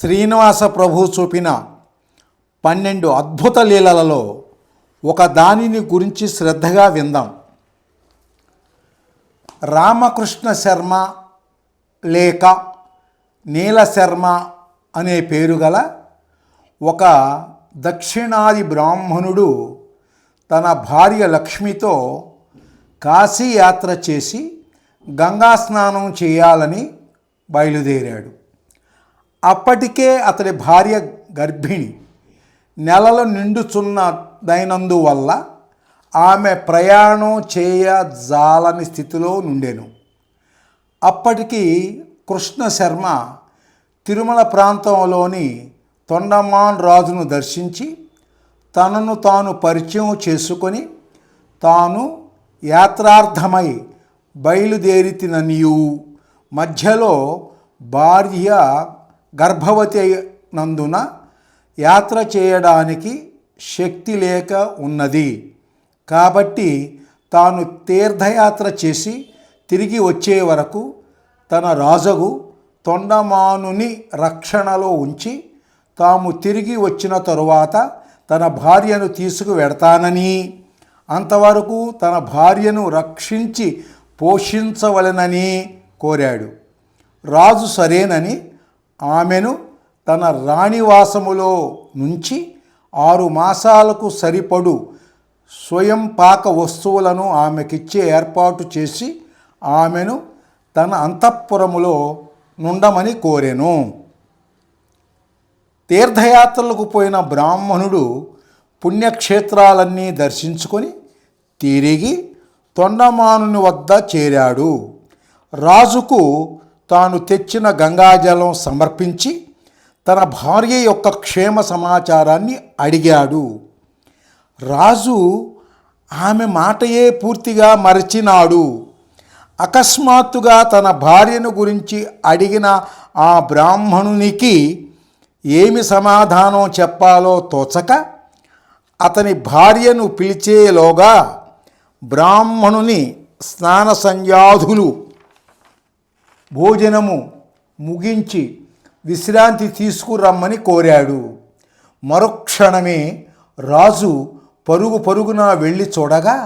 శ్రీనివాస ప్రభు చూపిన పన్నెండు అద్భుత లీలలలో ఒక దానిని గురించి శ్రద్ధగా విందాం. రామకృష్ణ శర్మ లేక నీల శర్మ అనే పేరు గల ఒక దక్షిణాది బ్రాహ్మణుడు తన భార్య లక్ష్మితో కాశీయాత్ర చేసి గంగా స్నానం చేయాలని బయలుదేరాడు. అప్పటికే అతడి భార్య గర్భిణి నెలలు నిండుచున్నదైనందు వల్ల ఆమె ప్రయాణం చేయజాలని స్థితిలో నుండెను. అప్పటికి కృష్ణ శర్మ తిరుమల ప్రాంతంలోని తొండమాన్ రాజును దర్శించి తనను తాను పరిచయం చేసుకొని తాను యాత్రార్థమై బయలుదేరితిననియు. మధ్యలో భార్య గర్భవతి అయినందున యాత్ర చేయడానికి శక్తి లేక ఉన్నది. కాబట్టి తాను తీర్థయాత్ర చేసి తిరిగి వచ్చే వరకు తన రాజగు తొండమానుని రక్షణలో ఉంచి తాము తిరిగి వచ్చిన తరువాత తన భార్యను తీసుకు వెడతానని అంతవరకు తన భార్యను రక్షించి పోషించవలెనని కోరాడు. రాజు సరేనని ఆమెను తన రాణివాసములో నుంచి ఆరు మాసాలకు సరిపడు స్వయం పాక వస్తువులను ఆమెకిచ్చే ఏర్పాటు చేసి ఆమెను తన అంతఃపురములో నుండమని కోరెను. తీర్థయాత్రలకు పోయిన బ్రాహ్మణుడు పుణ్యక్షేత్రాలన్నీ దర్శించుకొని తిరిగి తొండమానుని వద్ద చేరాడు. రాజుకు తాను తెచ్చిన గంగాజలం సమర్పించి తన భార్య యొక్క క్షేమ సమాచారాన్ని అడిగాడు. రాజు ఆమె మాటయే పూర్తిగా మరచినాడు. అకస్మాత్తుగా తన భార్యను గురించి అడిగిన ఆ బ్రాహ్మణునికి ఏమి సమాధానం చెప్పాలో తోచక అతని భార్యను పిలిచేలోగా బ్రాహ్మణుని స్నాన సంజాధులు భోజనము ముగించి విశ్రాంతి తీసుకురమ్మని కోరాడు. మరుక్షణమే రాజు పరుగు పరుగున వెళ్ళి చూడగా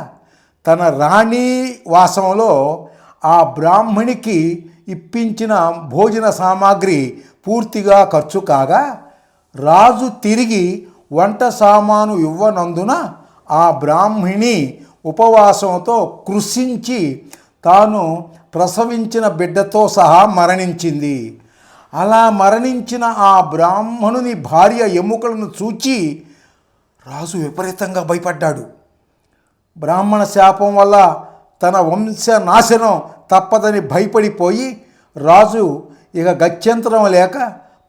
తన రాణి వాసంలో ఆ బ్రాహ్మణికి ఇప్పించిన భోజన సామాగ్రి పూర్తిగా ఖర్చు కాగా రాజు తిరిగి వంట సామాను ఇవ్వనందున ఆ బ్రాహ్మిణి ఉపవాసంతో కృషించి తాను ప్రసవించిన బిడ్డతో సహా మరణించింది. అలా మరణించిన ఆ బ్రాహ్మణుని భార్య ఎముకలను చూచి రాజు విపరీతంగా భయపడ్డాడు. బ్రాహ్మణ శాపం వల్ల తన వంశ నాశనం తప్పదని భయపడిపోయి రాజు ఇక గత్యంతరం లేక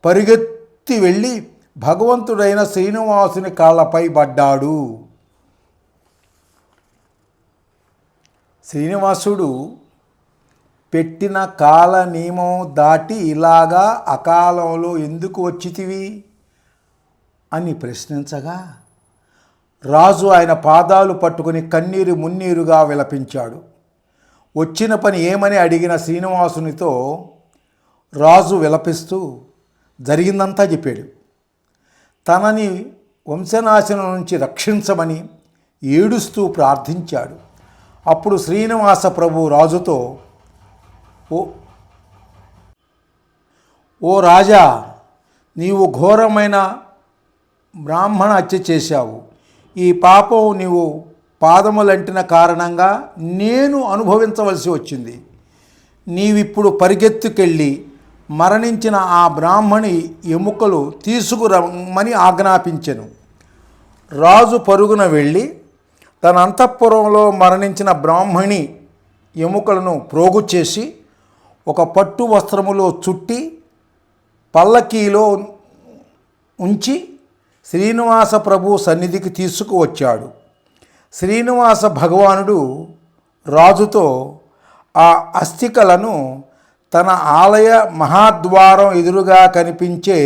పరిగెత్తి వెళ్ళి భగవంతుడైన శ్రీనివాసుని కాళ్ళపై పడ్డాడు. శ్రీనివాసుడు పెట్టిన కాల నియమం దాటి ఇలాగా అకాలంలో ఎందుకు వచ్చితివి? అని ప్రశ్నించగా రాజు ఆయన పాదాలు పట్టుకుని కన్నీరు మున్నీరుగా విలపించాడు. వచ్చిన పని ఏమని అడిగిన శ్రీనివాసునితో రాజు విలపిస్తూ జరిగిందంతా చెప్పాడు. తనని వంశనాశనం నుంచి రక్షించమని ఏడుస్తూ ప్రార్థించాడు. అప్పుడు శ్రీనివాస ప్రభు రాజుతో ఓ ఓ రాజా నీవు ఘోరమైన బ్రాహ్మణ హత్య చేశావు. ఈ పాపం నీవు పాదములంటిన కారణంగా నేను అనుభవించవలసి వచ్చింది. నీవిప్పుడు పరిగెత్తుకెళ్ళి మరణించిన ఆ బ్రాహ్మణి ఎముకలు తీసుకురమ్మని ఆజ్ఞాపించెను. రాజు పరుగున వెళ్ళి తన అంతఃపురంలో మరణించిన బ్రాహ్మణి ఎముకలను ప్రోగు చేసి ఒక పట్టు వస్త్రములో చుట్టి పల్లకీలో ఉంచి శ్రీనివాస ప్రభు సన్నిధికి తీసుకువచ్చాడు. శ్రీనివాస భగవానుడు రాజుతో ఆ అస్థికలను తన ఆలయ మహాద్వారం ఎదురుగా కనిపించే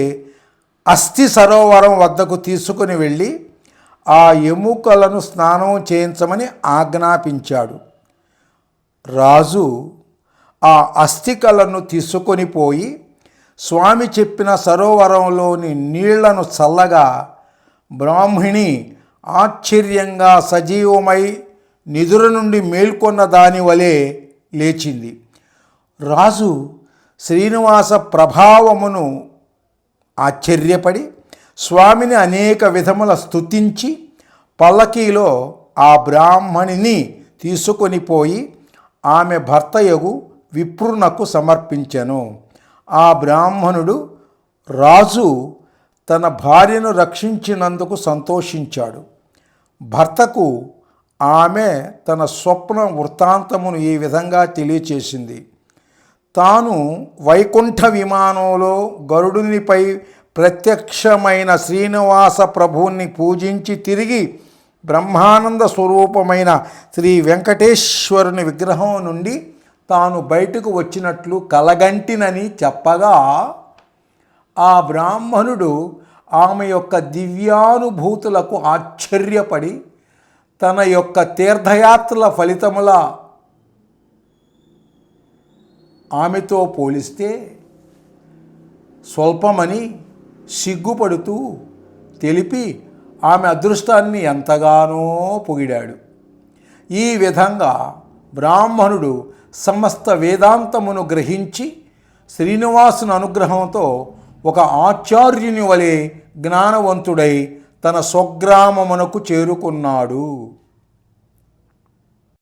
అస్థి సరోవరం వద్దకు తీసుకుని వెళ్ళి ఆ ఎముకలను స్నానం చేయించమని ఆజ్ఞాపించాడు. రాజు ఆ అస్థికలను తీసుకొని పోయి స్వామి చెప్పిన సరోవరంలోని నీళ్ళను చల్లగా బ్రాహ్మిణి ఆశ్చర్యంగా సజీవమై నిదుర నుండి మేల్కొన్న దాని వలె లేచింది. రాజు శ్రీనివాస ప్రభావమును ఆశ్చర్యపడి స్వామిని అనేక విధముల స్తుతించి పల్లకీలో ఆ బ్రాహ్మణిని తీసుకొని పోయి ఆమె భర్తయగు విప్రునకు సమర్పించెను. ఆ బ్రాహ్మణుడు రాజు తన భార్యను రక్షించినందుకు సంతోషించాడు. భర్తకు ఆమె తన స్వప్న వృత్తాంతమును ఈ విధంగా తెలియచేసింది. తాను వైకుంఠ విమానంలో గరుడునిపై ప్రత్యక్షమైన శ్రీనివాస ప్రభువుని పూజించి తిరిగి బ్రహ్మానంద స్వరూపమైన శ్రీ వెంకటేశ్వరుని విగ్రహం నుండి తాను బయటకు వచ్చినట్లు కలగంటినని చెప్పగా ఆ బ్రాహ్మణుడు ఆమె యొక్క దివ్యానుభూతులకు ఆశ్చర్యపడి తన యొక్క తీర్థయాత్రల ఫలితముల ఆమెతో పోలిస్తే స్వల్పమని సిగ్గుపడుతూ తెలిపి ఆమె అదృష్టాన్ని ఎంతగానో పొగిడాడు. ఈ విధంగా బ్రాహ్మణుడు సమస్త వేదాంతమును గ్రహించి శ్రీనివాసుని అనుగ్రహంతో ఒక ఆచార్యుని వలె జ్ఞానవంతుడై తన స్వగ్రామమునకు చేరుకున్నాడు.